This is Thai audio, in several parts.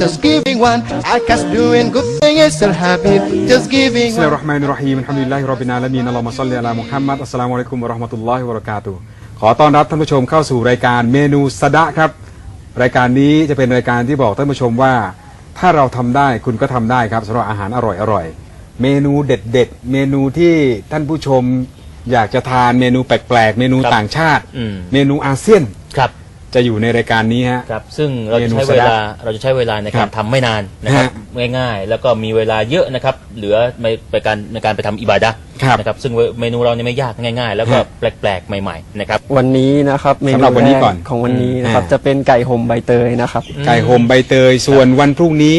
just giving one. I guess doing good thing is their habit, just giving บิสมิล one. ลาฮิรเราะห์มานิรเราะฮีมอัลฮัมดุลิลลาฮิร็อบบิลอาลามีนอัลลอฮุมะศ็อลลิอะลามุฮัมมัดอัสสลามุอะลัยกุมวะเราะห์มะตุลลอฮิวะบะเราะกาตุฮ์ขอต้อนรับท่านผู้ชมเข้าสู่รายการเมนูสะดะครับ รายการนี้จะเป็นรายการที่บอกท่านผู้ชมว่า ถ้าเราทำได้คุณก็ทำได้ครับสำหรับอาหารอร่อยอร่อยเมนูเด็ดๆเมนูที่ท่านผู้ชมอยากจะทานเมนูแปลกๆ เมนูครับต่างชาติ อืม เมนูอาเซียนครับ จะอยู่ในรายการนี้ฮะ ครับซึ่งเราเมจะนูใช้สเวลัดลาเราจะใช้เวลาในครัการบทำไม่นานนะครับฮะง่ายๆ แล้วก็มีเวลาเยอะนะครับ เหลือในไปการในการไปทำอิบาดะห์ครับนะครับซึ่งเมนูเราเนี่ยไม่ยากง่าย ๆ แล้วก็ฮะ แปลกๆใหม่ๆนะครับ วันนี้นะครับเมสำนูหรับวันนี้แรกก่อนของวันนี้นะครับอ่า จะเป็นไก่ห่มใบเตยนะครับไก่ห่มใบเตยส่วนวันพรุ่งนี้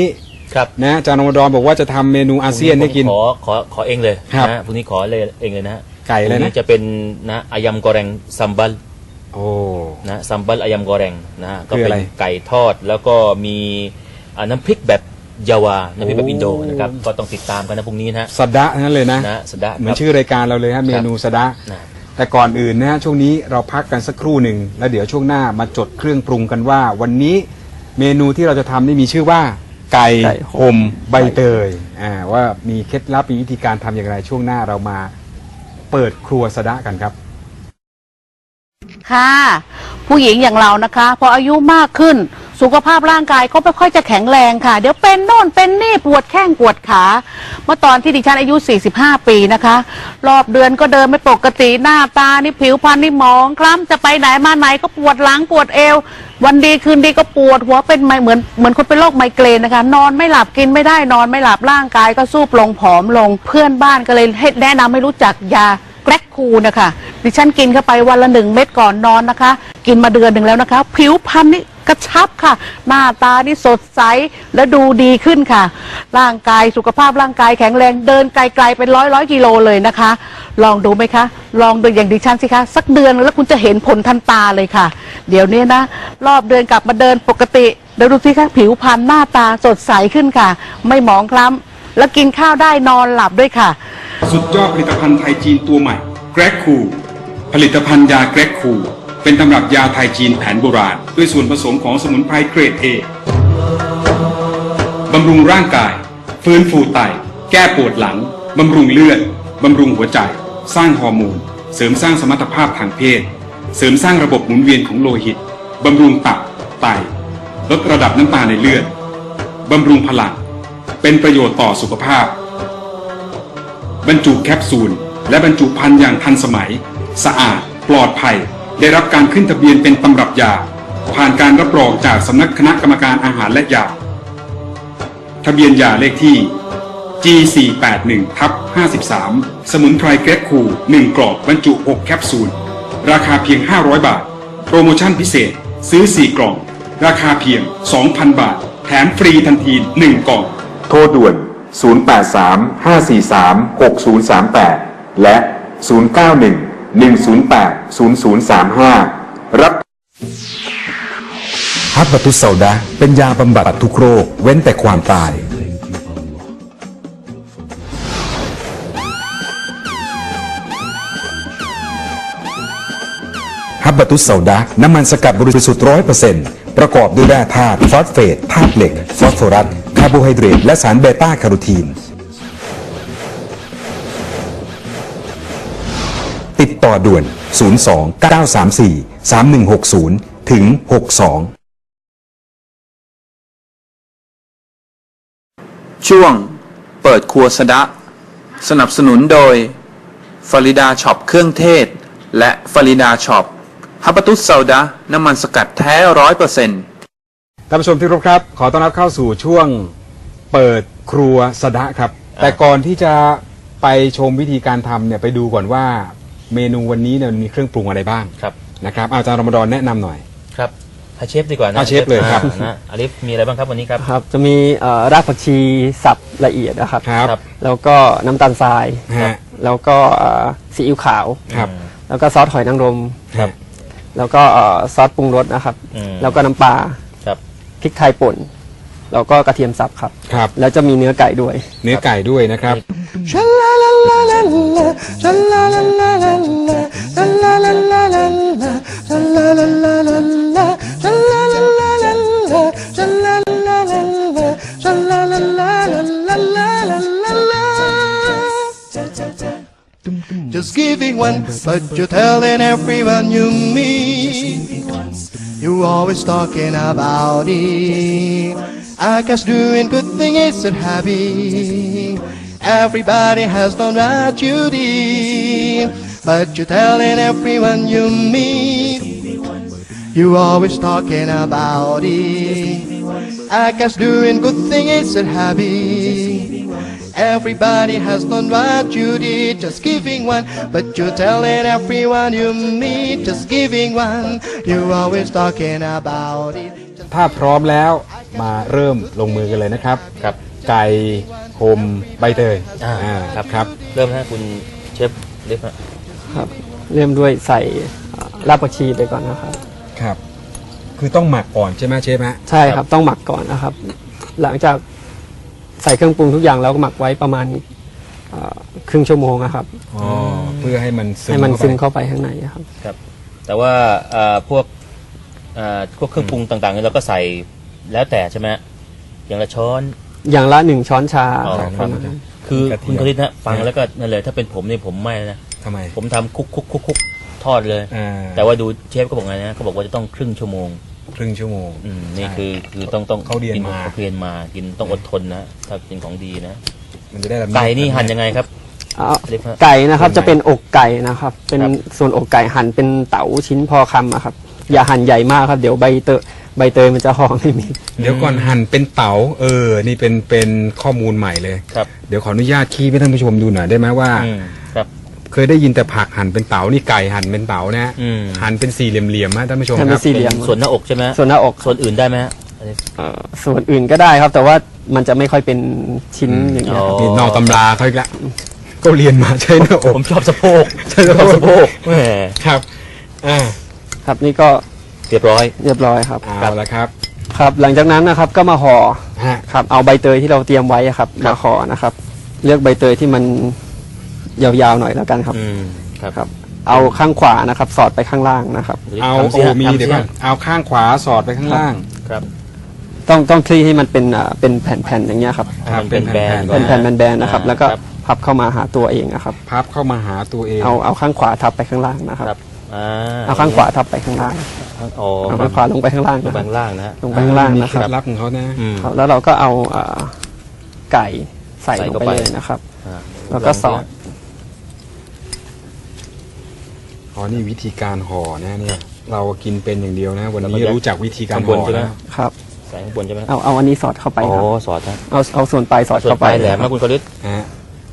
ครับนะอาจารย์อมรดอนบอกว่าจะทำเมนูอาเซียนให้กิน ขอขอขอเองเลยครับนะพรุ่งนี้ขอเลยเองเลยนะฮะไก่อะไรนะพรุ่งจะเป็นนะอายำกอแรงซัมบัล โอ้ นะซัมบัลอายำกอแรงนะฮะก็คือเป็อะนไรไก่ทอดแล้วก็มีอ่าน้ำพริกแบบยาวา น้ำพริกแบบโอ้อินโดนะครับ ก็ต้องติดตามกันนะพรุ่งนี้นะฮะ สะดะทั้งนั้นเลยนะนะสะดะเหมือคนรับชื่อรายการเราเลยฮะเมนูสะดะนะ แต่ก่อนอื่นนะฮะช่วงนี้เราพักกันสักครู่หนึ่งแล้วเดี๋ยวช่วงหน้ามาจดเครื่องปรุงกันว่า วันนี้เมนูที่เราจะทำนี่มีชื่อว่า ไก่ไก่ห่ห่มม ใบเตยอ่าว่ามีเคล็ดลับมีวิธีการทำอย่างไรช่วงหน้าเรามา เปิดครัวสะดะกันครับ ค่ะ ผู้หญิงอย่างเรานะคะพออายุมากขึ้น สุขภาพร่างกายก็ไม่ค่อยจะแข็งแรงค่ะ เดี๋ยวเป็นโน่นเป็นนี่ปวดแข้งปวดขา เมื่อตอนที่ดิฉันอายุ 45 ปีนะคะ รอบเดือนก็เดินไม่ปกติหน้าตานี่ผิวพรรณนี่หมองคล้ำจะไปไหนมาไหนก็ปวดหลังปวดเอว วันดีคืนดีก็ปวดหัวเป็นไมเหมือนเหมือนคนเป็นโรคไมเกรนนะคะ นอนไม่หลับกินไม่ได้นอนไม่หลับร่างกายก็สู้ลงผอมลง เพื่อนบ้านก็เลยให้แนะนำให้รู้จักยา แกรกคูนะคะดิฉันกินเข้าไปวันละหนึ่งเม็ดก่อนนอนนะคะ กินมาเดือนหนึ่งแล้วนะคะ ผิวพรรณนี่กระชับค่ะ หน้าตานี่สดใสและดูดีขึ้นค่ะ ร่างกายสุขภาพร่างกายแข็งแรงเดินไกลๆเป็นร้อยร้อยกิโลเลยนะคะ ลองดูไหมคะ ลองดูอย่างดิฉันสิคะ สักเดือนแล้วคุณจะเห็นผลทันตาเลยค่ะ เดี๋ยวนี้นะ รอบเดือนกลับมาเดินปกติเดี๋ยวดูสิคะผิวพรรณหน้าตาสดใสขึ้นค่ะ ไม่หมองคล้ำแล้วกินข้าวได้นอนหลับด้วยค่ะ สุดยอดผลิตภัณฑ์ไทยจีนตัวใหม่แกรกคูผลิตภัณฑ์ยาแกรกคูเป็นตำรับยาไทยจีนแผนโบราณ ด้วยส่วนผสมของสมุนไพรเกรดเอบำรุงร่างกาย ฟื้นฟูไต แก้ปวดหลัง บำรุงเลือด บำรุงหัวใจ สร้างฮอร์โมน เสริมสร้างสมรรถภาพทางเพศ เสริมสร้างระบบหมุนเวียนของโลหิต บำรุงตับ ไต ลดระดับน้ำตาลในเลือด บำรุงพลัง เป็นประโยชน์ต่อสุขภาพ บรรจุแคปซูล และบรรจุภัณฑ์อย่างทันสมัย สะอาด ปลอดภัย ได้รับการขึ้นทะเบียนเป็นตำรับยา ผ่านการรับรองจากสำนักคณะกรรมการอาหารและยา ทะเบียนยาเลขที่ G481 ทับ53 สมุนไพรเกรกคู1กล่องบรรจุ 6 แคปซูล ราคาเพียง 500 บาท โปรโมชั่นพิเศษ ซื้อ 4 กล่อง ราคาเพียง 2,000 บาท แถมฟรีทันที 1 กล่อง โทรด่วน 083-543-6038 และ 091-108-0035 รับฮับบัตุสเซาดะเป็นยาบำบัดทุกโรค เว้นแต่ความตายฮับบัตุสเซาดะน้ำมันสกัดบริสุทธิ์ร้อยเปอร์เซ็นต์ประกอบด้วยแร่ธาตุฟอสเฟตธาตุเหล็ก ฟอสฟอรัสาร์โบไฮเดรตและสารเบต้าแคโรทีน ติดต่อด่วน 02 934 3160 ถึง 62 ช่วง เปิดครัวสดะ สนับสนุนโดยฟาริดาช็อปเครื่องเทศ และฟาริดาช็อปฮับปะตุสเซาดะน้ำมันสกัดแท้ร้อยเปอร์เซ็นต์ ท่านผู้ชมที่เคารพครับ ขอต้อนรับเข้าสู่ช่วงเปิดครัวสะดะครับ แต่ก่อนที่จะไปชมวิธีการทำเนี่ยไปดูก่อนว่าเมนูวันนี้เนี่ยมันมีเครื่องปรุงอะไรบ้างครับ นะครับเอาอาจารย์รอมฎอนแนะนำหน่อย ครับให้เชฟดีกว่านะเอาเชฟเลยครับ อ่านะอาลิฟมีอะไรบ้างครับวันนี้ครับ ครับจะมีเอ่อรากผักชีสับละเอียดนะครับ ครับ ครับ แล้วก็น้ำตาลทราย ฮะ แล้วก็เอ่อซีอิ๊วขาว ครับแล้วก็ซอสหอยนางรม ครับ แล้วก็เอ่อซอสปรุงรสนะครับ อืม แล้วก็น้ำปลาครับ พริกไทยป่น แล้วก็กระเทียมสับครับ ครับ แล้วจะมีเนื้อไก่ด้วย เนื้อไก่ด้วยนะครับ Sha la la la la la, sha la la la la la, sha la la la la la, sha la la la la la, sha la la la la la, sha la la la la la, sha la la la la la la la la la. Just giving one, but you're telling everyone you meet. You always talking about it. I guess doing good thing is a happy. Everybody has done what you did, but you're telling everyone you meet. You always talking about it. I guess doing good thing is a habit. Everybody has done what you did, just giving one. But you're telling everyone you meet, just giving one. You always talking about it. ถ้าพร้อมแล้วมาเริ่มลงมือกันเลยนะครับ ครับ ไก่โฮมใบเตยอ่า อ่าครับครับ เริ่มนะคุณเชฟเล็บฮะครับ เริ่มด้วยใส่เอ่อรากผักชีไปก่อนนะครับ ครับ คือต้องหมักก่อนใช่ไหมเชฟฮะใช่ครับต้องหมักก่อนนะครับ หลังจาก ใส่เครื่องปรุงทุกอย่างแล้วก็หมักไว้ประมาณเอ่อครึ่งชั่วโมงนะครับ อ๋อเพื่อให้มันซึมให้มันซึมเข้าไปเข้าไปข้างในครับ ครับ แต่ว่าเอ่อพวกเอ่อพวกเครื่องปรุงต่างๆเนี่ยเราก็ใส่แล้วแต่ใช่ไหมฮะอย่างละช้อน อย่างละหนึ่งช้อนชาอ๋อครับประมาณนั้นคือกระเทียมคุณคลิตนะฟังแล้วก็นั่นเลยถ้าเป็นผมเนี่ยผมไม่นะ ทำไมผมทำคุกคุกคุกคุกทอดเลย อ่าแต่ว่าดูเชฟก็บอกไงนะเขาบอกว่าจะต้องครึ่งชั่วโมง ครึ่งชั่วโมง อืมนี่ใช่คือคือต้องต้องเขาเรียนกิมา เขาเรียนมากินต้องอดทนนะถ้ากินของดีนะมันจะได้แบบไก่นี่หั่นยังไงครับเอาเล็กฮะไก่นะครับเป็นไงจะเป็นอกไก่นะครับ เป็นครับ ส่วนอกไก่หั่นเป็นเต๋าชิ้นพอคำอะครับ อย่าหั่นใหญ่มากครับ เดี๋ยวใบเตยใบเตยมันจะห่อไม่มี เดี๋ยวก่อนหั่นเป็นเต๋าเออ นี่เป็นเป็นข้อมูลใหม่เลย ครับเดี๋ยวขออนุญาตขี้ให้ท่านผู้ชมดูหน่อยได้ไหมว่า อืมครับ เคยได้ยินแต่ผักหั่นเป็นเต๋านี่ไก่หั่นเป็นเต๋านะฮะอืม หั่นเป็นสี่เหลี่ยมๆฮะท่านผู้ชมหั่นคเป็รับ นสี่ เหลี่ยม ส่วนหน้าอกใช่ไหมฮะส่วนหน้าอกส่วนอื่นได้ไหมฮะอันนี้ เอ่อส่วนอื่นก็ได้ครับ แต่ว่ามันจะไม่ค่อยเป็นชิ้นอย่างเงี้ยครับ นี่นอกตำราเขาอีกแล้วก็เรียนมาใช้หน้าอก ผมชอบสะโพกใช่สะโพกชอบสะโพกแหมครับอ่าครับนี่ก็เรียบร้อย เรียบร้อยครับ เอาละครับครับ หลังจากนั้นนะครับก็มาห่อฮะ ครับเอาใบเตยที่เราเตรียมไว้อะครับมาห่อนะครับ เลือกใบเตยที่มัน ยาวๆหน่อยแล้วกันครับอืมครับครับ เอาข้างขวานะครับ สอดไปข้างล่างนะครับ เอาทำสิโอ้ฮะมีทำสิเดี๋ยวก่อนเอาข้างขวาสอดไปข้างล่าง ครับต้องต้องคลี่ให้มันเป็นอ่าเป็นแผ่นๆอย่างเงี้ยครับครับมันเป็นเป็นแบแผ่นนๆเป็นแผ่นแบนๆนะครับ แล้วก็ครับพับเข้ามาหาตัวเองนะครับ พับเข้ามาหาตัวเอง เอาเอาข้างขวาทับไปข้างล่างนะครับ ครับอ่าเอาข้างขวาทับไปข้างล่างอ๋อเอาข้างขวาลงไปข้างล่างลงนะไปครับข้างล่างนะฮะ ลงไปข้างล่างมีนะเคคล็รับดลับของเขานะ อืม ครับ แล้วเราก็เอาอ่าไก่ใส่ใส่ลงเข้าไปไป เลยนะครับ อ่าแล้วก็สอด อ๋อนี่วิธีการห่อนะเนี่ย เรากินเป็นอย่างเดียวนะ วันนี้รู้จักวิธีการข้างบห่นอใช่ไหมแล้วครับใส่ข้างบนใช่ไหมเอาเอาอันนี้สอดเข้าไปอ๋อครับสอดนะเอาเอาส่วนปลายสอดส่วนเข้าปไปลายแหลมครันะบคุณคลิตฮะ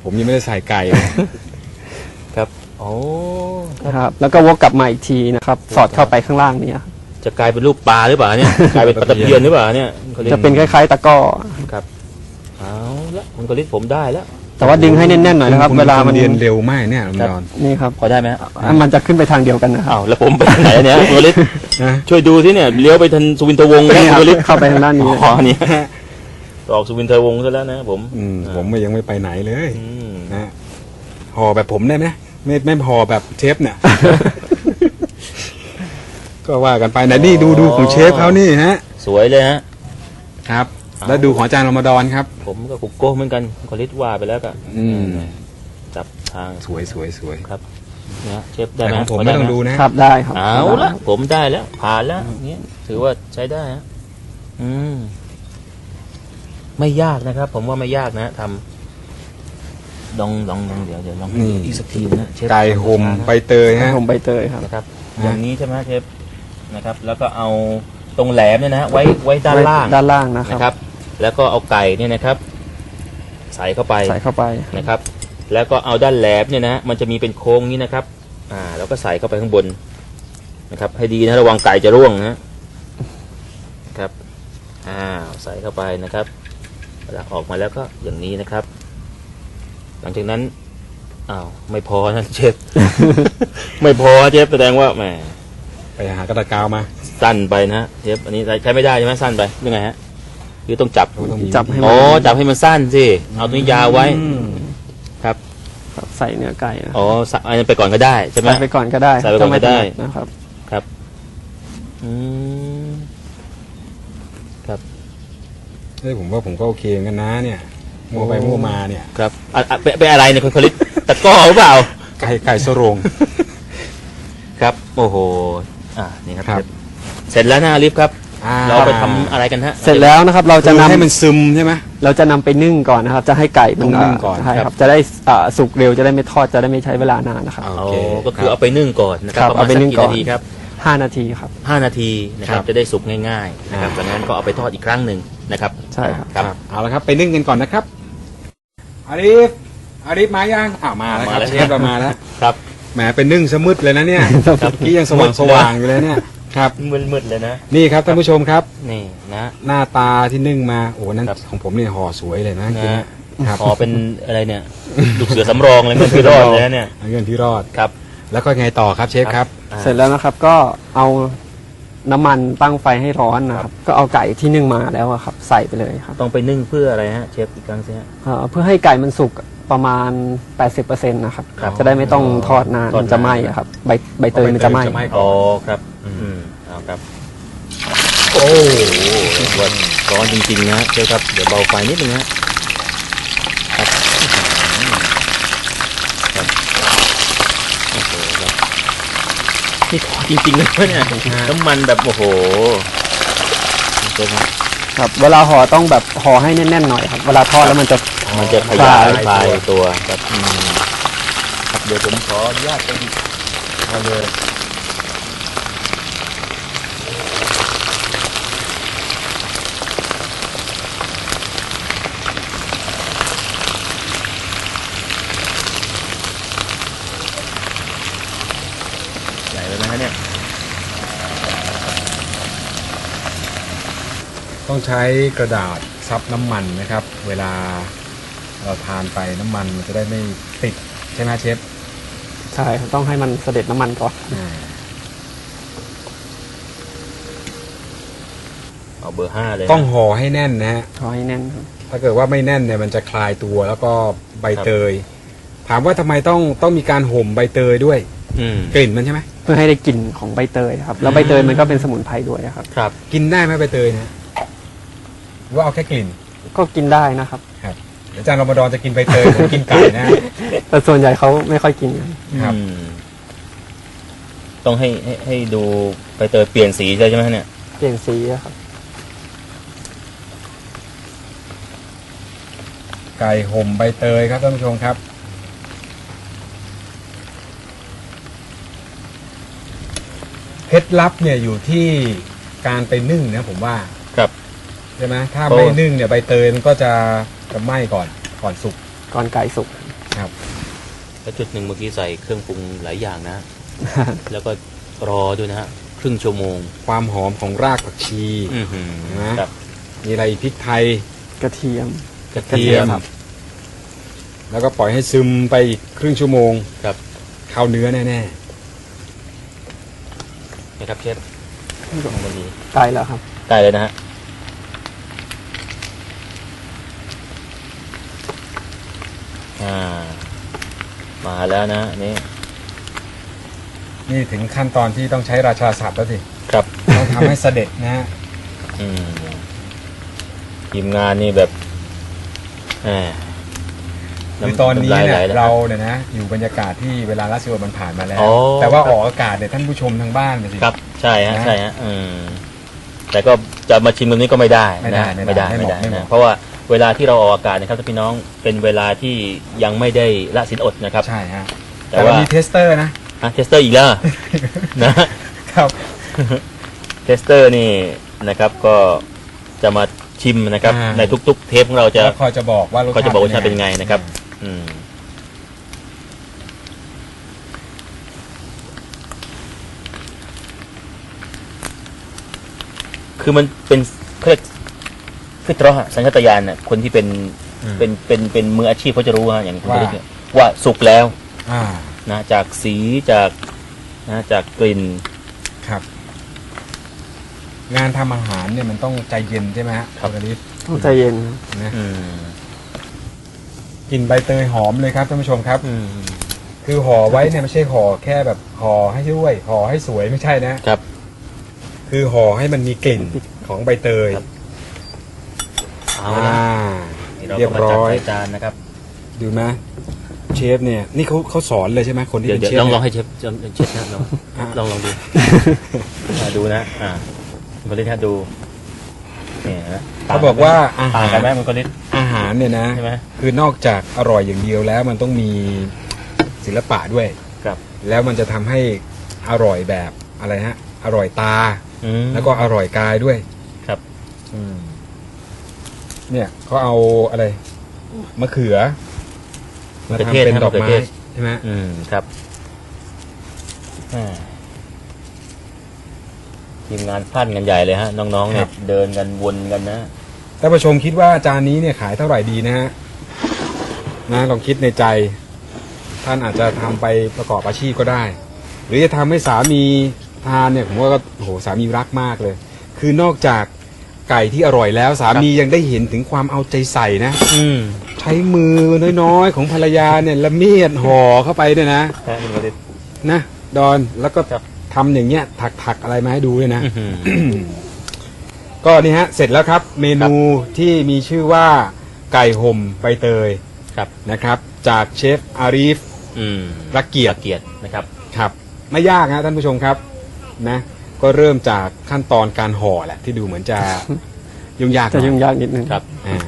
ผมยังไม่ได้ใส่ไก่เลยครับโอ้ครับครับ แล้วก็วกกลับมาอีกทีนะครับ สอดเข้าไปข้างล่างเนี่ยจะกลายเป็นรูปปลาหรือเปล่าเนี่ยกลายเป็นปลาตะเพียนหรือเปล่าเนี่ยคุณคลิตจะเป็นคล้ายๆตะกร้อครับเอาละคุณคลิตผมได้แล้ว แต่ว่าดึงให้แน่นๆหน่อยนะครับณเวลามันเรียนเร็วมากเนี่ยลุงครับดอนนี่ครับพอได้ไหมฮะอะมันจะขึ้นไปทางเดียวกันนะครับอ้าวแล้วผมไปทางไหนเนี่ยคุณคลิตนะช่วยดูที่เนี่ยเลี้ยวไปทางสุวินทวงศ์นะนี่คคุรับณคลิตเข้าไปทางด้านนี้อ๋อเนี่ยออกสุวินทวงศ์ซะแล้วนะผมอืมผมยังไม่ไปไหนเลยอืมนะห่อแบบผมได้ไหมไม่ไม่ห่อแบบเชฟเนี่ย ก็ว่ากันไปไหนนี่ดูดูของเชฟเขานี่ฮะ สวยเลยฮะครับ แล้วดูของอาจารย์รอมฎอนครับ ผมก็กุกโก้เหมือนกันคุณคลิตว่าไปแล้วก็อืม จับทางสวยสวยสวยครับเนี่ยเชฟได้แต่ไหมของผมพไม่หต้องดูนะครับ ได้ครับเอาละผมได้แล้ว ผ่านแล้วเนี้ยถือว่าใช้ได้ฮะอืม ไม่ยากนะครับ ผมว่าไม่ยากนะทำลองลองลองเดี๋ยวเดี๋ยวลองนี่อีกสักทีนะเชฟ ไก่ห่มใบเตยฮะ ผมใบเตยครับ นะครับอย่างนี้ใช่ไหมเชฟนะครับ แล้วก็เอาตรงแหลมเนี่ยนะไว้ไว้ด้านล่างด้านล่างนะคนะครัรับบ แล้วก็เอาไก่เนี่ยนะครับ ใส่เข้าไปใส่เข้าไปนะครับ แล้วก็เอาด้านแหลมเนี่ยนะมันจะมีเป็นโค้งนี้นะครับ อ่าแล้วก็ใส่เข้าไปข้างบนนะครับ ให้ดีนะระวังไก่จะร่วงนะครับอ้าวใส่เข้าไปนะครับเวลาออกมาแล้วก็อย่างนี้นะครับ หลังจากนั้นอ้าวไม่พอนะเชฟไม่พอเชฟแสดงว่าแหมไปหากระดาษกาวมา สั้นไปนะฮะเชฟอันนี้ใช้ไม่ได้ใช่ไหมสั้นไปยังไงฮะ คือต้องจับต้องมีจับให้อ๋มัอนจับให้มันสั้นสิเอาตัวนี้ยาวไว้อืมครับใส่เนื้อไก่นะอ๋อสะอันนี้ไปก่อนก็ได้ใช่ไหม ใส่ไปก่อนก็ได้ใส่ไปก่อนก็ได้ถ้าม่ถนันะครับ อืมเฮ้ยผมว่าผมก็โอเคเหมือนกันนะเนี่ยมัวไปมัวมาเนี่ย ครับอะอะเป็นเป็นอะไรเนี่ยคุณคลิตตะกร้อหรือเปล่า ไก่ไก่สโรง ครับ โอ้โห อ่านี่ครับ ครับ เสร็จแล้วนะลิฟต์ครับ อ่เราไปทำอะไรกันฮะ เสร็จแล้วนะครับเราจะจะนำให้มันซึมใช่ไหม เราจะนำไปนึ่งก่อนนะครับ จะให้ไก่มันต้องนึ่งก่อนใช่คครัรับบ จะได้อ่าสุกเร็วจะได้ไม่ทอดจะได้ไม่ใช้เวลานานนะครับ โอโอ้เคก็คือเอาไปนึ่งก่อนนะครับครับประมาณเอาไปสักนึ่งกี่ก่อน นาทีครับห้านาทีครับ ห้านาทีนะครับครับ จะได้สุกง่ายๆนะครับอ่าจากนั้นก็เอาไปทอดอีกครั้งหนึ่งนะครับใช่ครับ ครับ เอาละครับไปนึ่งกันก่อนนะครับอาริฟอาริฟมายังอ้าวมาแล้วคมารับแล้ว เชฟเรามาแล้วครับ แหมเป็นนึ่งสมืดเลยนะเนี่ยครับ เมื่อกี้ยังสว่างสว่างอยู่เลยเนี่ย ครับ มืดๆเลยนะ นี่ครับท่านผู้ชมครับ นี่นะ หน้าตาที่นึ่งมาโอ้นั่นครับ ของผมเนี่ยห่อสวยเลยนะนะจริงๆครับขอเป็นอะไรเนี่ยลูกเสือสำรองเลยมันคือรอดเลยนะเนี่ยเงินที่รอด ครับ แล้วก็ไงต่อครับเชฟครับ อ่า เสร็จแล้วนะครับก็เอาน้ำมันตั้งไฟให้ร้อนนะครับ ก็เอาไก่ที่นึ่งมาแล้วอะครับ ใส่ไปเลยครับต้องไปนึ่งเพื่ออะไรฮะเชฟอีกครั้งสิฮะ เอ่อเพื่อให้ไก่มันสุกประมาณ 80%นะครับ ครับจะได้ไม่ต้องทอดนานทอดนาน มันจะไหม้อะครับ ใบใบเตยมันจะไหม้จะไหม้อ๋อครับ อืมเอาครับ โอ้โหวันร้อนจริงๆนะเจ้าครับ เดี๋ยวเบาไฟนิดนึงนะครับครับโอ้โหครับนี่ขอจริงๆเลยเนี่ยน้ำมันแบบโอ้โหเจ้าครับ ครับ เวลาห่อต้องแบบห่อให้แน่นๆหน่อยครับ เวลาทอดแล้วมันจะมันจะขยายคคลาลายยตัวครับอืมครับเดี๋ยวผมขออนุญาตไปหยิบเอาเลย ใหญ่เลยนะฮะเนี่ย ต้องใช้กระดาษซับน้ำมันนะครับ เวลาเราทานไปน้ำมันมันจะได้ไม่ติดใช่ไหมเชฟใช่ครับต้องให้มันเสด็จน้ำมันก่อนอ่าเอาเบอร์ห้าเลยนะ ต้องห่อให้แน่นนะฮะห่อให้แน่นครับ ถ้าเกิดว่าไม่แน่นเนี่ยมันจะคลายตัวแล้วก็ใบเตย ถามว่าทำไมต้องต้องมีการห่มใบเตยด้วย อืมกลิ่นมันใช่ไหมเพื่อให้ได้กลิ่นของใบเตยครับ แล้วใบเตยมันก็เป็นสมุนไพรด้วยครับ ครับ กินได้ไหมใบเตยเนี่ย หรือว่าเอาแค่กลิ่นก็กินได้นะครับ ครับเดี๋ยวอาจารย์รมฎอนจะกินใบเตยผมกินไก่นะ แต่ส่วนใหญ่เขาไม่ค่อยกินกันครับ อืมต้องให้ให้ให้ดูไปเตยเปลี่ยนสีใช่ไหมเนี่ย เปลี่ยนสีอะครับ ไก่ห่มใบเตยครับท่านผู้ชมครับ เคล็ดลับเนี่ยอยู่ที่การไปนึ่งนะผมว่าครับ ใช่ไหมถ้าโอ้ไม่นึ่งเนี่ยใบเตยมันก็จะจะไหม้ก่อนก่อนสุก ก่อนไก่สุกครับแล้วจุดหนึ่งเมื่อกี้ใส่เครื่องปรุงหลายอย่างนะ แล้วก็รอด้วยนะฮะครึ่งชั่วโมงความหอมของรากผักชี อือหือนะครับ มีอะไรอีกพริกไทย กระเทียม กระเทียม ครับ แล้วก็ปล่อยให้ซึมไปอีกครึ่งชั่วโมงครับ เข้าเนื้อแน่นะครับเชฟลองมาดีไก่แล้วครับ ได้เลยนะฮะ อ่า มาแล้วนะนี่ๆนี่ถึงขั้นตอนที่ต้องใช้ราชาศัพท์แล้วสิ ครับ ต้องทำให้เสด็จนะฮะอืมทีมงานนี่แบบแหมคือตอนนี้ำลาเนี่ยไหลแล้ว เราเนี่ยนะอยู่บรรยากาศที่เวลาราชวมันผ่านมาแล้ว อ๋อ แต่ว่าออกอากาศเนี่ยท่านผู้ชมทางบ้านเนี่ยสิ ครับ ใช่ฮะ นะใช่ฮะ อืม แต่ก็จะมาชิมตรงนี้ก็ไม่ได้ไม่ได้นะไม่ไม่ได้ได้ไม่ไม่เหได้มาะไม่เหมาะ นะเพราะว่า เวลาที่เราออกอากาศนะครับท่านพี่น้องเป็นเวลาที่ยังไม่ได้ละสินอดนะครับ ใช่ฮะแต่แต่เราว่ามีเทสเตอร์นะ อะเทสเตอร์อีกแล้วนะครับ เทสเตอร์นี่นะครับก็จะมาชิมนะครับ อ่า ในทุก ๆ เทปของเราจะ แล้วคอยจะบอกว่ารสชาติเขาจะบอกว่ารสชาติเป็นไงนะครับ อืมคือมันเป็นเขาเรียก ฟิตรอฮะสัญชาตญาณน่ะคนที่เป็นเป็นเป็นเป็นมืออาชีพเขาจะรู้ฮะอย่างคุณว่าผลิตเนี่ยว่าสุกแล้วอ่านะจากสีจากนะจากกลิ่น ครับ งานทำอาหารเนี่ยมันต้องใจเย็นใช่ไหมฮะครับ ณลิศต้องใจเย็นนะอืมกลิ่นใบเตยหอมเลยครับท่านผู้ชมครับ อืมคือห่อไว้เนี่ยไม่ใช่ห่อแค่แบบห่อให้ด้วย ห่อให้สวยไม่ใช่นะ ครับ คือห่อให้มันมีกลิ่นของใบเตย ครับ เอาอ่าละนี่เราเรียก็บมาจัดร้อย ใส่จานนะครับดูไหมเชฟเนี่ยนี่เขาเขาสอนเลยใช่ไหมคนที่เดี๋ยวเป็นเดี๋ยวเชฟลองลองเนี่ยให้เชฟลองเชฟนะลองอะลองลองดูอ่าดูนะอ่าคุณผลิตฮะดูเนี่ยนะเขาบอกว่าอาต่าหางกันไหมรคุณผลิตอาหารเนี่ยนะ ใช่ไหม คือนอกจากอร่อยอย่างเดียวแล้วมันต้องมีศิลปะด้วยครับ แล้วมันจะทำให้อร่อยแบบอะไรฮะ อร่อยตา อืม แล้วก็อร่อยกายด้วยครับ อืม เนี่ยเขาเอาอะไรมะเขือมาประทำเทศเป็นนะดอกประไม้เทศใช่ไหมอืมครับอ่าทีมงานพันกันใหญ่เลยฮะ น้องๆเนี่ยเดินกันวนกันนะท่านผู้ชมคิดว่าจานนี้เนี่ยขายเท่าไหร่ดีนะฮะนะลองคิดในใจ ท่านอาจจะทำไปประกอบอาชีพก็ได้ หรือจะทำให้สามีทานเนี่ยผมว่าก็โอ้โหสามีรักมากเลย คือนอกจาก ไก่ที่อร่อยแล้ว สามียังได้เห็นถึงความเอาใจใส่นะ อืมใช้มือน้อยๆ ของภรรยาเนี่ยละเมียดห่อเข้าไปเนี่ยนะฮะคุณผลิตนะดอนแล้วก็ครับทำอย่างเงี้ยถักๆอะไรมาให้ดูด้วยนะอื้อหือก็นี่ฮะ เสร็จแล้วครับ เมนูที่มีชื่อว่าไก่ห่มใบเตยครับ นะครับ จากเชฟอารีฟอืมรักเกียรติ เกียรตินะครับ ครับ ไม่ยากนะท่านผู้ชมครับนะ ก็เริ่มจากขั้นตอนการห่อแหละ ที่ดูเหมือนจะ ยุ่งยากหน่จะอยยุ่งยากนิดนึงครับ อ่า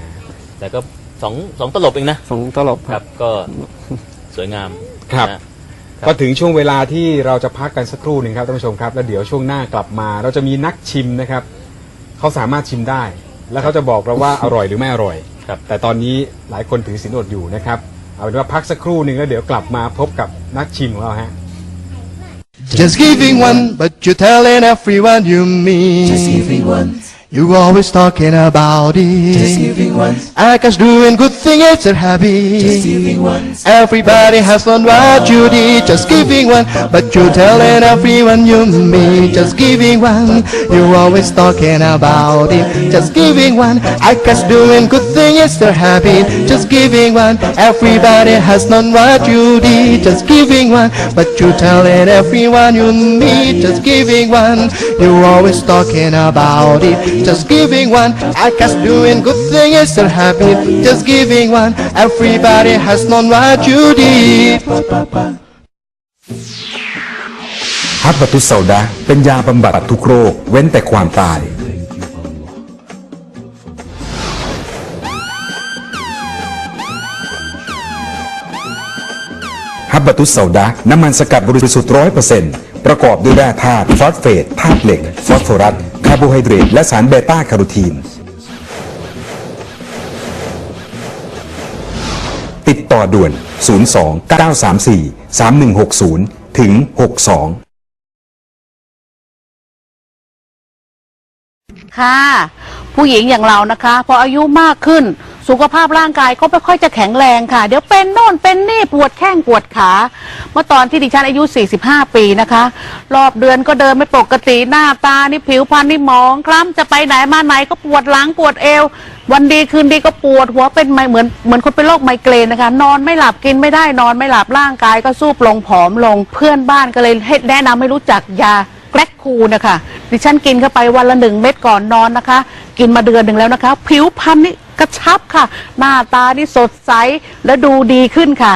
แต่ก็สองสองตลบเองนะ สองตลบคครัรับ บ ก็สวยงามครับ นะ ครับ ก็ถึงช่วงเวลาที่เราจะพักกันสักครู่หนึ่งครับท่านผู้ชมครับ แล้วเดี๋ยวช่วงหน้ากลับมา เราจะมีนักชิมนะครับ เขาสามารถชิมได้ แล้วเขาจะบอกเราว่า อร่อยหรือไม่อร่อย ครับ แต่ตอนนี้หลายคนถือศีลอดอยู่นะครับ เอาเป็นว่าพักสักครู่หนึ่งแล้วเดี๋ยวกลับมาพบกับนักชิมของเราฮะ Just giving one, but you're telling everyone you mean. Just giving once, You always talking about it. just giving once, I guess doing good thing it's a habit. just giving once, Everybody has done what you did, just giving one. But you're telling everyone you meet, just giving one. You're always talking about it, just giving one. I guess doing good thing is their habit, just giving one. Everybody has done what you did, just giving one. But you're telling everyone you meet, just giving one. You always talking about it, just giving one. I guess doing good thing is their habit, just giving one. Everybody has known what you did. ฮับบัตุสเซาดะเป็นยาบำบัดทุกโรค เว้นแต่ความตาย ฮับบัตุสเซดะน้ำมันสกัดบริสุทธิ์ร้อยเปอร์เซ็นต์ประกอบด้วยแร่ธาตุฟอสเฟตธาตุเหล็ก ฟอสฟอรัส คาร์โบไฮเดรต และสารเบต้าแคโรทีน ต่อด่วน 02 934 3160 ถึง 62ค่ะ ผู้หญิงอย่างเรานะคะ พออายุมากขึ้น สุขภาพร่างกายก็ไม่ค่อยจะแข็งแรงค่ะ เดี๋ยวเป็นโน่นเป็นนี่ปวดแข้งปวดขา เมื่อตอนที่ดิฉันอายุ 45 ปีนะคะ รอบเดือนก็เดินไม่ปกติหน้าตานี่ผิวพรรณนี่หมองคล้ำจะไปไหนมาไหนก็ปวดหลังปวดเอว วันดีคืนดีก็ปวดหัวเป็นไมเหมือนเหมือนคนเป็นโรคไมเกรนนะคะ นอนไม่หลับกินไม่ได้นอนไม่หลับร่างกายก็สูบลงผอมลงเพื่อนบ้านก็เลยให้แนะนำให้รู้จักยาแกลกคูนะคะดิฉันกินเข้าไปวันละหนึ่งเม็ดก่อนนอนนะคะ กินมาเดือนหนึ่งแล้วนะคะ ผิวพรรณนี่ ระชับค่ะ หน้าตานี่สดใสและดูดีขึ้นค่ะ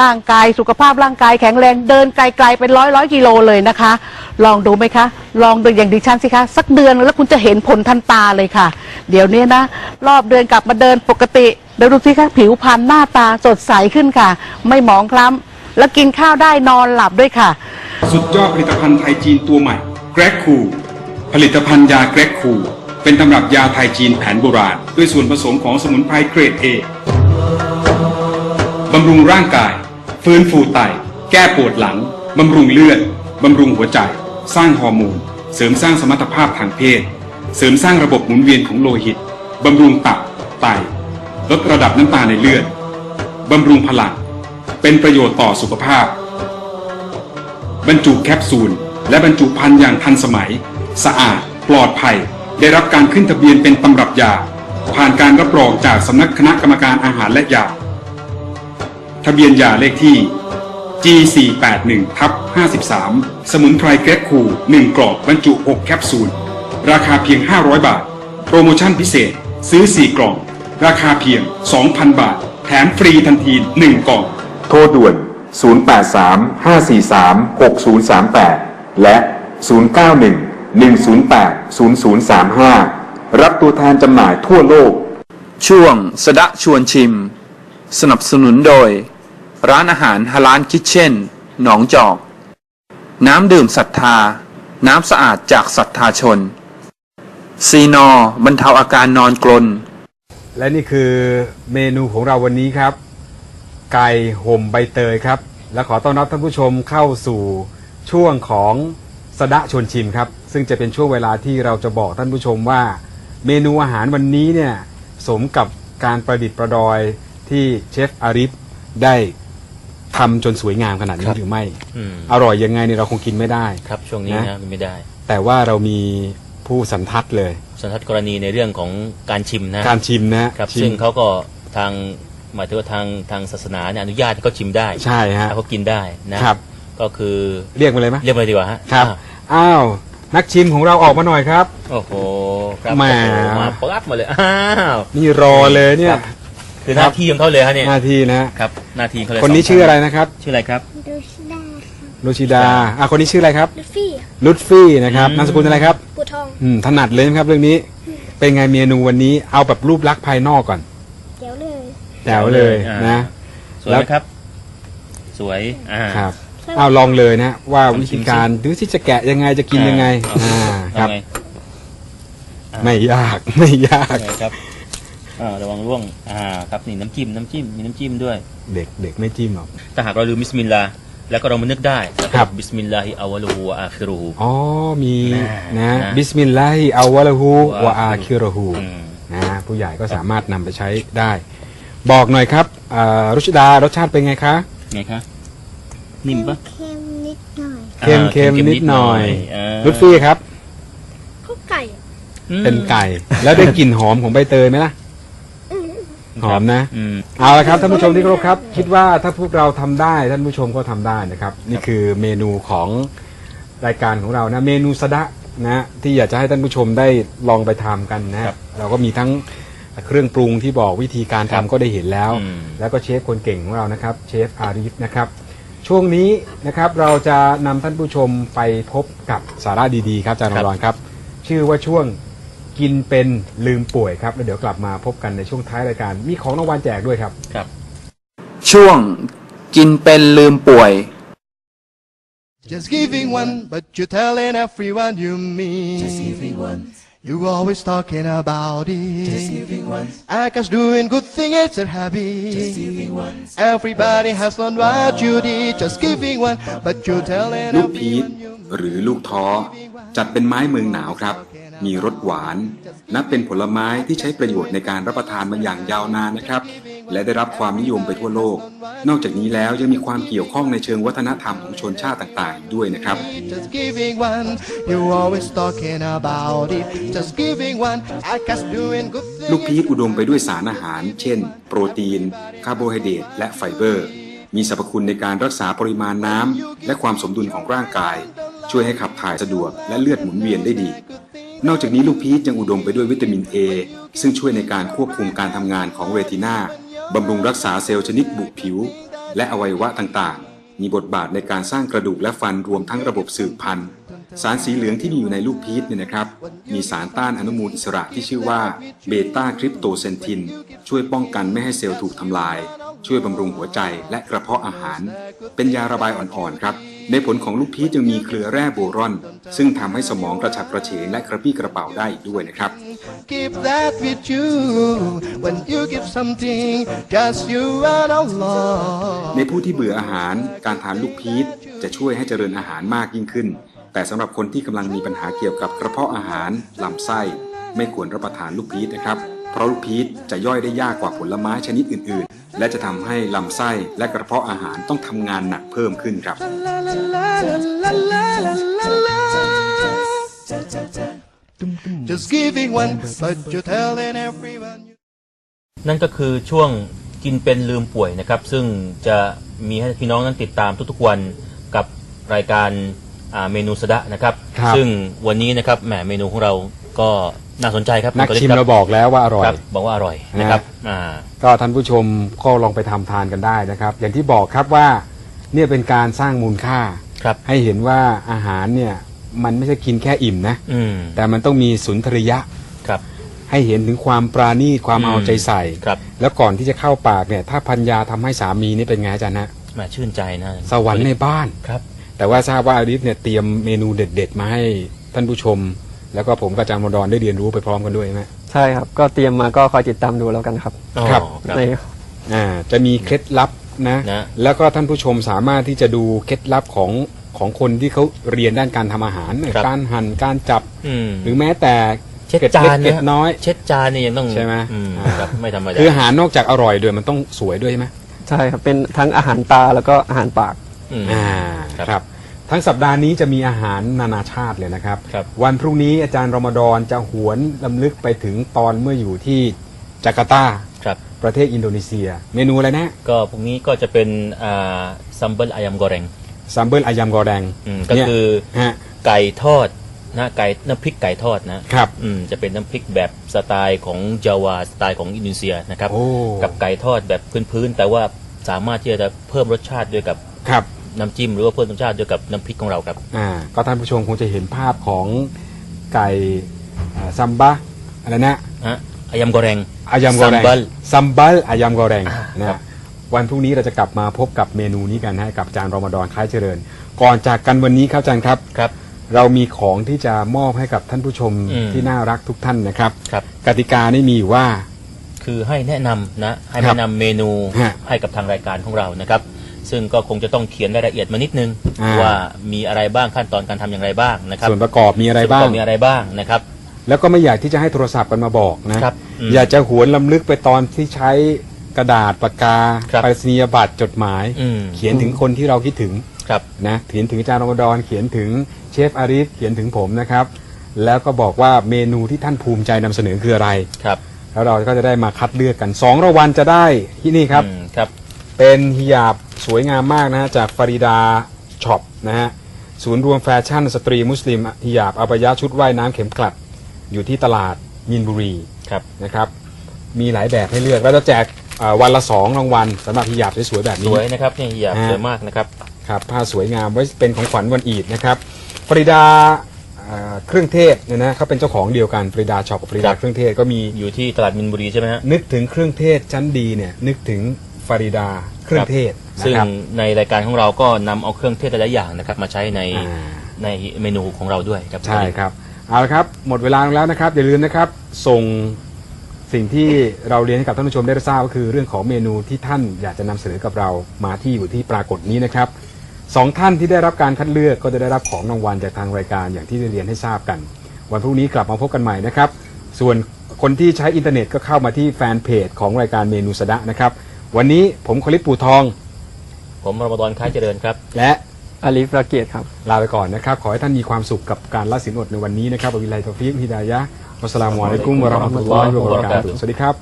ร่างกายสุขภาพร่างกายแข็งแรงเดินไกลๆเป็นร้อยร้อยกิโลเลยนะคะ ลองดูไหมคะ ลองดูอย่างดิฉันสิคะ สักเดือนแล้วคุณจะเห็นผลทันตาเลยค่ะ เดี๋ยวนี้นะ รอบเดือนกลับมาเดินปกติเดี๋ยวดูสิคะผิวพรรณหน้าตาสดใสขึ้นค่ะ ไม่หมองคล้ำแล้วกินข้าวได้นอนหลับด้วยค่ะ สุดยอดผลิตภัณฑ์ไทยจีนตัวใหม่ แกรกคูผลิตภัณฑ์ยาแกรกคู เป็นตำรับยาไทยจีนแผนโบราณ ด้วยส่วนผสมของสมุนไพรเกรดเอบำรุงร่างกาย ฟื้นฟูไต แก้ปวดหลัง บำรุงเลือด บำรุงหัวใจ สร้างฮอร์โมน เสริมสร้างสมรรถภาพทางเพศ เสริมสร้างระบบหมุนเวียนของโลหิต บำรุงตับ ไต ลดระดับน้ำตาลในเลือด บำรุงพลัง เป็นประโยชน์ต่อสุขภาพ บรรจุแคปซูล และบรรจุภัณฑ์อย่างทันสมัย สะอาด ปลอดภัย ได้รับการขึ้นทะเบียนเป็นตำรับยา ผ่านการรับรองจากสำนักคณะกรรมการอาหารและยา ทะเบียนยาเลขที่ G481 ทับ53 สมุนไพรเกรดคู1กล่องบรรจุ 6 แคปซูล ราคาเพียง 500 บาท โปรโมชั่นพิเศษ ซื้อ 4 กล่อง ราคาเพียง 2,000 บาท แถมฟรีทันที 1 กล่อง โทรด่วน 083-543-6038 และ 091 091-108-0035 รับตัวแทนจำหน่ายทั่วโลก ช่วงสดะชวนชิม สนับสนุนโดย ร้านอาหารฮาลานคิทเช่น หนองจอก น้ำดื่มศรัทธา น้ำสะอาดจากศรัทธาชน ซีนอบรรเทาอาการนอนกลน และนี่คือเมนูของเราวันนี้ครับ ไก่ห่มใบเตยครับ และขอต้อนรับท่านผู้ชมเข้าสู่ช่วงของ สดะชวนชิมครับ ซึ่งจะเป็นช่วงเวลาที่เราจะบอกท่านผู้ชมว่า เมนูอาหารวันนี้เนี่ยสมกับการประดิษฐ์ประดอยที่เชฟอาริฟได้ทำจนสวยงามขนาดนี้หรือไม่อืมอร่อยยังไงเนี่ยเราคงกินไม่ได้ครับช่วงนี้นะนะมันไม่ได้ แต่ว่าเรามีผู้สันทัดเลย สันทัดกรณีในเรื่องของการชิมนะการชิมนะครับชิมซึ่งเขาก็ทางหมายถึงว่าทางทางศาสนาเนี่ยอนุญาตให้เขาชิมได้ใช่ฮะแล้วเขากินได้นะครับ ก็คือเรียกมาเลยไหมเรียกมาเลยดีกว่าฮะครับอ่าอ้าวนักชิมของเราออกมาหน่อยครับ โอ้โหครับแหม โอ้โหมาปั๊บมาเลยอ้าวนี่รอเลยเนี่ย คือหน้าที่ของเขาเลยฮะเนี่ยหน้าที่นะ ครับหน้าที่เขาเลยคนนี้สงชื่ออะไรนะครับชื่ออะไรครับ ดูชิดาลูชิดาอะคนนี้ชื่ออะไรครับ ลูฟี่ลุตฟี่นะครับอืม นามสกุลอะไรครับปูทอง อืมถนัดเลยนะครับเรื่องนี้ เป็นไงเมนูวันนี้เอาแบบรูปลักษณ์ภายนอกก่อนเดี๋ยวเลย แจ๋วเลยอ่านะสวยไหมครับ สวยอ่าครับ เอาลองเลยนะว่าลองชิมวิธีการหรือที่จะแกะยังไงจะกินยังไงอ่าอ่าครับเอาไงไม่ยากไม่ยากเอาไงครับอ่าระวังร่วงอ่าครับนี่น้ำจิ้มน้ำจิ้มมีน้ำจิ้มด้วย เด็กเด็กไม่จิ้มหรอก ถ้าหากเราลืมบิสมิลลาห์แล้วก็เรามานึกได้แล้วก็ครับ บิสมิลลาฮิอาวะลูฮูวะอาคิรูฮูอ๋อมีนะนะ นะบิสมิลลาฮิอาวะละฮูวะวะอาอาคิคิรฮูอืม นะผู้ใหญ่ก็สามารถนำไปใช้ได้ บอกหน่อยครับอ่ารุชดารสชาติเป็นไงคะ ไงคะ นิ่มปะเค็มนิดหน่อยเค็มอ่าเค็มนิดหน่อยอ่ารุดฟี่ครับข้าวไก่อะอืมเป็นไก่ แล้วได้กลิ่นหอมของใบเตยไหมล่ะหอมนะ อืม เอาละครับท่านผู้ชมที่เคารพครับ คิดว่าถ้าพวกเราทำได้ท่านผู้ชมก็ทำได้นะครับ นี่คือเมนูของรายการของเรานะ เมนูสะดะนะที่อยากจะให้ท่านผู้ชมได้ลองไปทำกันนะ ครับเราก็มีทั้งเครื่องปรุงที่บอกวิธีการทำก็ได้เห็นแล้ว อืม แล้วก็เชฟคนเก่งของเรานะครับ เชฟอาริฟนะครับ ช่วงนี้นะครับเราจะนำท่านผู้ชมไปพบกับสาระดีๆ ครับอาจารย์ครับรอนครับ ชื่อว่าช่วงกินเป็นลืมป่วยครับแล้วเดี๋ยวกลับมาพบกันในช่วงท้ายรายการ มีของรางวัลแจกด้วยครับ ครับ ช่วงกินเป็นลืมป่วย Just giving one, but you're telling everyone you meet. Just giving one, You always talking about it. just giving one, I guess doing good thing it's a habit. just giving one. Everybody has done what you did. Just giving one, but you're telling ลูกพีช everyone you หรือลูกท้อ จัดเป็นไม้เมืองหนาวครับ มีรสหวาน นับเป็นผลไม้ที่ใช้ประโยชน์ในการรับประทานมาอย่างยาวนานนะครับ และได้รับความนิยมไปทั่วโลก นอกจากนี้แล้วยังมีความเกี่ยวข้องในเชิงวัฒนธรรมของชนชาติต่างๆอีกด้วยนะครับ Just giving one, you always talking about it. Just giving one, I guess doing good thing. ลูกพีชอุดมไปด้วยสารอาหาร เช่น โปรตีน คาร์โบไฮเดรตและไฟเบอร์ มีสรรพคุณในการรักษาปริมาณน้ำและความสมดุลของร่างกาย ช่วยให้ขับถ่ายสะดวกและเลือดหมุนเวียนได้ดีนอกจากนี้ลูกพีชยังอุดมไปด้วยวิตามิน A ซึ่งช่วยในการควบคุมการทำงานของเรตินา บำรุงรักษาเซลล์ชนิดบุผิว และอวัยวะต่างๆ มีบทบาทในการสร้างกระดูกและฟันรวมทั้งระบบสืบพันธุ์ สารสีเหลืองที่มีอยู่ในลูกพีชเนี่ยนะครับ มีสารต้านอนุมูลอิสระที่ชื่อว่าเบต้าคริปโตเซนทิน ช่วยป้องกันไม่ให้เซลล์ถูกทำลาย ช่วยบำรุงหัวใจและกระเพาะอาหาร เป็นยาระบายอ่อนๆครับ ในผลของลูกพีชยังมีเครือแร่โบรอน ซึ่งทำให้สมองกระฉับกระเฉงและกระปรี้กระเป๋าได้อีกด้วยนะครับ Keep that with you when you give something, just you and Allah. ในผู้ที่เบื่ออาหารการทานลูกพีชจะช่วยให้เจริญอาหารมากยิ่งขึ้น แต่สำหรับคนที่กำลังมีปัญหาเกี่ยวกับกระเพาะอาหารลำไส้ ไม่ควรรับประทานลูกพีชนะครับ เพราะลูกพีชจะย่อยได้ยากกว่าผลไม้ชนิดอื่นๆ และจะทำให้ลำไส้และกระเพาะอาหารต้องทำงานหนักเพิ่มขึ้นครับ Just giving one, but you're telling everyone. You นั่นก็คือช่วงกินเป็นลืมป่วยนะครับ ซึ่งจะมีให้พี่น้องนั้นติดตามทุกๆวันกับรายการอ่าเมนูสะดะนะครับครับ ซึ่งวันนี้นะครับแหมเมนูของเราก็ น่าสนใจครับนักคุณชิมคเราบอกแล้วว่าอร่อยครับบอกว่าอร่อยนะครับอ่าก็ท่านผู้ชมก็ลองไปทำทานกันได้นะครับ อย่างที่บอกครับว่าเนี่ยเป็นการสร้างมูลค่าครับให้เห็นว่าอาหารเนี่ยมันไม่ใช่กินแค่อิ่มนะอืมแต่มันต้องมีสุนทรียะครับ ให้เห็นถึงความปราณีตความอืมเอาใจใส่ครับ แล้วก่อนที่จะเข้าปากเนี่ย ถ้าพัญญาทำให้สามีนี่เป็นไงอาจารย์นะแหมชื่นใจนะสวรรค์ในบ้านครับ แต่ว่าทราบว่าอาริฟเนี่ยเตรียมเมนูเด็ด ๆ มาให้ท่านผู้ชม แล้วก็ผมกับอาจารย์มดอนได้เรียนรู้ไปพร้อมกันด้วยใช่ไหมใช่ครับ ก็เตรียมมาก็คอยติดตามดูแล้วกันครับอ๋อครับใน อ่าจะมีเคล็ดลับนะนะ แล้วก็ท่านผู้ชมสามารถที่จะดูเคล็ดลับของของคนที่เขาเรียนด้านการทำอาหาร ครับ การหั่นการจับ อืมหรือแม้แต่เช็ดเกล็ดจาเล็กนเกล็ดนะน้อย เช็ดจานนี่ยังต้องใช่ไหมอือ่า ครับไม่ธรรมดาคืออาหารนอกจากอร่อยด้วยมันต้องสวยด้วยใช่ไหมใช่ครับเป็นทั้งอาหารตาแล้วก็อาหารปาก อืม อ่าครับ ครับ ทั้งสัปดาห์นี้จะมีอาหารนานาชาติเลยนะครับ ครับวันพรุ่งนี้อาจารย์รอมฎอนจะหวนลำลึกไปถึงตอนเมื่ออยู่ที่จาการ์ตาครับ ประเทศอินโดนีเซีย เมนูอะไรนะก็พวกนี้ก็จะเป็นอ่าซัมเบิลอายมกอแรงซัมเบิลอายามกอแดงอืมก็เนี่ยคือฮะไก่ทอดนะไก่น้ำพริกไก่ทอดนะครับ อืมจะเป็นน้ำพริกแบบสไตล์ของจาวาสไตล์ของอินโดนีเซียนะครับ โอ้ กับไก่ทอดแบบพื้นๆแต่ว่าสามารถที่จะเพิ่มรสชาติด้วยกับ ครับ น้ำจิ้มหรือว่าเพิ่มรสชาติด้วยกับน้ำพริกของเราครับ อ่าก็ท่านผู้ชมคงจะเห็นภาพของไก่อ่าซัมบะอะไรนะฮะอายมกอแรง อายามกอแดง Sambal ซัมบัลอายามกอแดงอ่านะครับวันพรุ่งนี้เราจะกลับมาพบกับเมนูนี้กันให้กับอาจารย์รอมฎอนคล้ายเจริญ ก่อนจากกันวันนี้ครับอาจารย์ครับ ครับ เรามีของที่จะมอบให้กับท่านผู้ชมอืม ที่น่ารักทุกท่านนะครับ ครับ กติกานี่มีอยู่ว่า คือให้แนะนำนะ ให้ครับแนะนำเมนูฮะ ให้กับทางรายการของเรานะครับ ซึ่งก็คงจะต้องเขียนรายละเอียดมานิดนึง อ่า ว่ามีอะไรบ้างขั้นตอนการทำอย่างไรบ้างนะครับส่วนประกอบมีอะไรบ้าง ส่วนปะกอบมีอะไรบ้างนะครับ แล้วก็ไม่อยากที่จะให้โทรศัพท์กันมาบอกนะครับอืมอยากจะหวนลำลึกไปตอนที่ใช้กระดาษปากกาครับไปรษณียบัตรจดหมาย อืม เขียนถึงคนที่เราคิดถึงครับ นะเขียนถึงอาจารย์รอมฎอนเขียนถึงเชฟอาริฟเขียนถึงผมนะครับ แล้วก็บอกว่าเมนูที่ท่านภูมิใจนำเสนอคืออะไร ครับแล้วเราก็จะได้มาคัดเลือกกันสองรางวัลจะได้ที่นี่ครับ อืมครับ เป็นฮิญาบสวยงามมากนะฮะจากฟาริดาช็อปนะฮะศูนย์รวมแฟชั่นสตรีมุสลิมฮิญาบอัปยะชุดว่ายน้ำเข็มกลัด อยู่ที่ตลาดมินบุรีครับนะครับ มีหลายแบบให้เลือก แล้วจะแจกเอ่อวันละสองรางวัลสำหรับฮิญาบสวยๆแบบสนี้ วยนะครับนี่อยากฮะ สวยมากนะครับ ครับผ้าสวยงามไว้เป็นของขวัญวันอีดนะครับฟาริดาเอ่อเครื่องเทศเนี่ยนะเขาเป็นเจ้าของเดียวกันฟาริดาช็อปกับฟาริคดารับ เครื่องเทศก็มีอยู่ที่ตลาดมินบุรีใช่ไหมฮะนึกถึงเครื่องเทศชั้นดีเนี่ยนึกถึง ฟาริดาเครื่องเทศนะซึ่งครับ ในรายการของเราก็นำเอาเครื่องเทศหลายๆอย่างนะครับ มาใช้ในอ่า ในเมนูของเราด้วยครับ ใช่ครับ เอาละครับ หมดเวลาลงแล้วนะครับ อย่าลืมนะครับ ส่งสิ่งที่เราเรียนให้กับท่านผู้ชมได้ทราบก็คือเรื่องของเมนูที่ท่านอยากจะนำเสนอกับเรามาที่อยู่ที่ปรากฏนี้นะครับสองท่านที่ได้รับการคัดเลือกก็จะได้รับของรางวัลจากทางรายการอย่างที่ได้เรียนให้ทราบกัน วันพรุ่งนี้กลับมาพบกันใหม่นะครับ ส่วนคนที่ใช้อินเทอร์เน็ตก็เข้ามาที่แฟนเพจของรายการเมนูสะดะนะครับ วันนี้ผมคลิปปูทอง ผมรมฎอนคล้ายเจริญครับ และอาลีฟราเกียรติครับ ลาไปก่อนนะครับ ขอให้ท่านมีความสุขกับการละสินอดในวันนี้นะครับอับิลลาฮิตอฟิกฮิดายะฮ์วัสสลามุอะลัยกุมวะเราะห์มะตุลลอฮิวะบะเราะกาตุฮ์สวัสดีครับ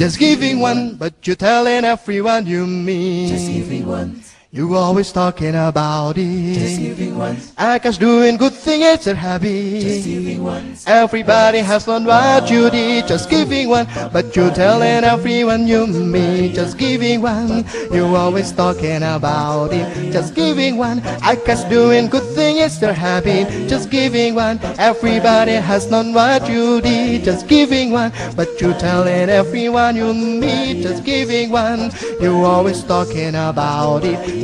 Just giving one, but you're telling everyone you meet. Just giving one. You always talking about it. Just giving one. I guess doing good thing it's a habit. Just giving one. Everybody has learned what you did, just giving one. But you're telling everyone you meet, just giving one. You always talking about it, just giving one. I guess doing good thing is their habit, just giving one. Everybody has known what you did, just giving one. But you're telling everyone you meet, just giving one. You always talking about it,